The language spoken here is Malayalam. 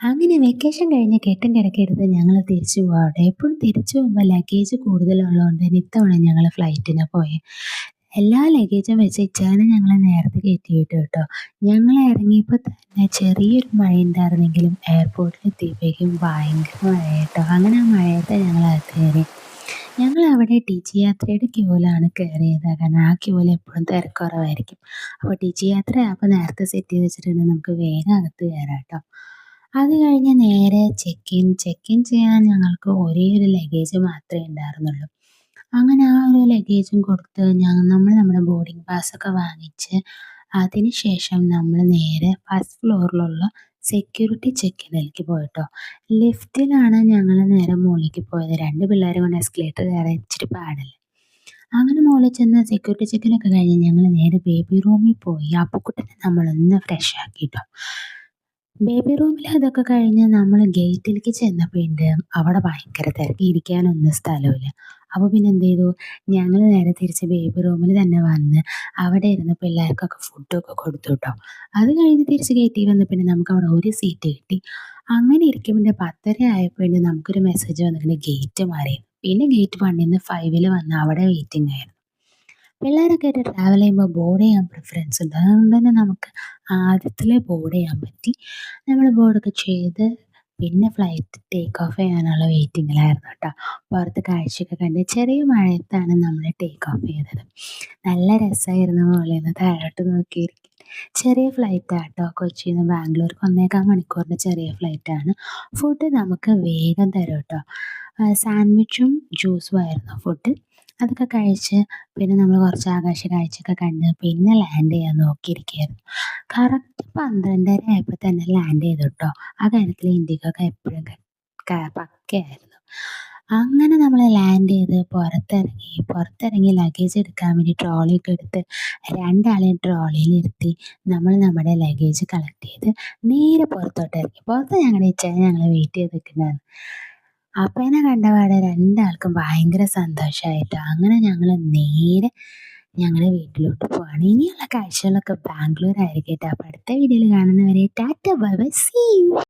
അങ്ങനെ വെക്കേഷൻ കഴിഞ്ഞ് കെട്ടും കിടക്കെടുത്ത് ഞങ്ങൾ തിരിച്ചു പോകട്ടെ. എപ്പോഴും തിരിച്ചു പോകുമ്പോൾ ലഗേജ് കൂടുതലുള്ളതുകൊണ്ട് തന്നെ ഇത്തവണ ഞങ്ങൾ ഫ്ലൈറ്റിന് പോയി. എല്ലാ ലഗേജും വെച്ച് ഇച്ചാനെ ഞങ്ങൾ നേരത്തെ കയറ്റി വിട്ടു കേട്ടോ. ഞങ്ങൾ ഇറങ്ങിയപ്പോൾ തന്നെ ചെറിയൊരു മഴ ഉണ്ടായിരുന്നെങ്കിലും എയർപോർട്ടിൽ എത്തിയപ്പോഴേക്കും ഭയങ്കര മഴ കേട്ടോ. അങ്ങനെ ആ മഴയത്തെ ഞങ്ങൾ കയറി. ഞങ്ങൾ അവിടെ ടി ജി യാത്രയുടെ ക്യൂലാണ് കയറിയത്. കാരണം ആ ക്യൂവിൽ എപ്പോഴും തിരക്കുറവായിരിക്കും. അപ്പോൾ ടി ജി യാത്ര അപ്പോൾ നേരത്തെ സെറ്റ് ചെയ്ത് വെച്ചിട്ടുണ്ടെങ്കിൽ നമുക്ക് വേഗം അകത്ത് കയറാം കേട്ടോ. അത് കഴിഞ്ഞ് നേരെ ചെക്ക് ഇൻ ചെക്ക് ഇൻ ചെയ്യാൻ ഞങ്ങൾക്ക് ഒരേ ഒരു ലഗേജ് മാത്രമേ ഉണ്ടായിരുന്നുള്ളൂ. അങ്ങനെ ആ ഒരു ലഗേജും കൊടുത്ത് ഞങ്ങൾ നമ്മൾ നമ്മുടെ ബോർഡിംഗ് പാസ്സൊക്കെ വാങ്ങിച്ച് അതിനുശേഷം നമ്മൾ നേരെ ഫസ്റ്റ് ഫ്ലോറിലുള്ള സെക്യൂരിറ്റി ചെക്കിനിലേക്ക് പോയിട്ടോ. ലിഫ്റ്റിലാണ് ഞങ്ങൾ നേരെ മുകളിലേക്ക് പോയത്. രണ്ട് പിള്ളേർ കൊണ്ട് എസ്കലേറ്റർ കയറി ഇച്ചിരി പാടല്ലേ. അങ്ങനെ മുകളിൽ ചെന്ന് സെക്യൂരിറ്റി ചെക്കിനൊക്കെ കഴിഞ്ഞ് ഞങ്ങൾ നേരെ ബേബി റൂമിൽ പോയി. അപ്പുക്കുട്ടനെ നമ്മളൊന്ന് ഫ്രഷ് ആക്കിട്ടോ. ബേബി റൂമിൽ അതൊക്കെ കഴിഞ്ഞ് നമ്മൾ ഗേറ്റിലേക്ക് ചെന്നപ്പോഴുണ്ട് അവിടെ ഭയങ്കര തിരക്ക്. ഇരിക്കാനൊന്നും സ്ഥലമില്ല അപ്പോൾ പിന്നെ എന്ത് ചെയ്തു? ഞങ്ങൾ നേരെ തിരിച്ച് ബേബി റൂമിൽ തന്നെ വന്ന് അവിടെ ഇരുന്ന് പിള്ളേർക്കൊക്കെ ഫുഡൊക്കെ കൊടുത്തു കേട്ടോ അത് കഴിഞ്ഞ് തിരിച്ച് ഗേറ്റിൽ വന്ന് പിന്നെ നമുക്ക് അവിടെ ഒരു സീറ്റ് കിട്ടി. അങ്ങനെ ഇരിക്കുമ്പോൾ പത്തര ആയപ്പോൾ നമുക്കൊരു മെസ്സേജ് വന്നിട്ടുണ്ട് ഗേറ്റ് മാറി. പിന്നെ ഗേറ്റ് വണ്ണിൽ നിന്ന് ഫൈവിൽ വന്ന് അവിടെ വെയിറ്റിംഗ് ആയിരുന്നു. പിള്ളേരൊക്കെ ആയിട്ട് ട്രാവൽ ചെയ്യുമ്പോൾ ബോർഡ് ചെയ്യാൻ പ്രിഫറൻസ് ഉണ്ട്. അതുകൊണ്ട് തന്നെ നമുക്ക് ആദ്യത്തിലെ ബോർഡ് ചെയ്യാൻ പറ്റി. നമ്മൾ ബോർഡൊക്കെ ചെയ്ത് പിന്നെ ഫ്ലൈറ്റ് ടേക്ക് ഓഫ് ചെയ്യാനുള്ള വെയിറ്റിങ്ങിലായിരുന്നു കേട്ടോ. പുറത്ത് കാഴ്ചയൊക്കെ കണ്ട് ചെറിയ മഴയത്താണ് നമ്മൾ ടേക്ക് ഓഫ് ചെയ്തത്. നല്ല രസമായിരുന്നു ഒന്ന് താഴോട്ട് നോക്കിയിരിക്കും ചെറിയ ഫ്ലൈറ്റ് ആട്ടോ കൊച്ചിയിൽ നിന്ന് ബാംഗ്ലൂർക്ക് ഒന്നേക്കാൽ മണിക്കൂറിന്റെ ചെറിയ ഫ്ലൈറ്റാണ് ഫുഡ് നമുക്ക് വേഗം തരും കേട്ടോ. സാൻഡ്വിച്ചും ജ്യൂസും ആയിരുന്നു ഫുഡ് അതൊക്കെ കഴിച്ച് പിന്നെ നമ്മൾ കുറച്ച് ആകാശ കാഴ്ചയൊക്കെ കണ്ട് പിന്നെ ലാൻഡ് ചെയ്യാൻ നോക്കിയിരിക്കുകയായിരുന്നു. കറക്റ്റ് പന്ത്രണ്ടര ആയപ്പോൾ തന്നെ ലാൻഡ് ചെയ്തു കേട്ടോ ആ കാര്യത്തിൽ ഇന്ത്യക്കൊക്കെ എപ്പോഴും പക്കയായിരുന്നു. അങ്ങനെ നമ്മൾ ലാൻഡ് ചെയ്ത് പുറത്തിറങ്ങി പുറത്തിറങ്ങി ലഗേജ് എടുക്കാൻ വേണ്ടി ട്രോളിയൊക്കെ എടുത്ത് രണ്ടാളെയും ട്രോളിയിൽ ഇരുത്തി നമ്മൾ നമ്മുടെ ലഗേജ് കളക്ട് ചെയ്ത് നേരെ പുറത്തോട്ട് ഇറങ്ങി. പുറത്ത് ഞങ്ങളുടെ ഇച്ചാൽ ഞങ്ങൾ വെയിറ്റ് ചെയ്ത് നിൽക്കുന്നുണ്ടായിരുന്നു അപ്പേനെ കണ്ടപാടെ രണ്ടാൾക്കും ഭയങ്കര സന്തോഷമായിട്ടോ അങ്ങനെ ഞങ്ങൾ നേരെ ഞങ്ങളുടെ വീട്ടിലോട്ട് പോവാണ്. ഇനിയുള്ള കാഴ്ചകളൊക്കെ ബാംഗ്ലൂർ ആയിരിക്കട്ടെ അപ്പം അടുത്ത വീഡിയോയിൽ കാണുന്നവരെ tata bye bye see you.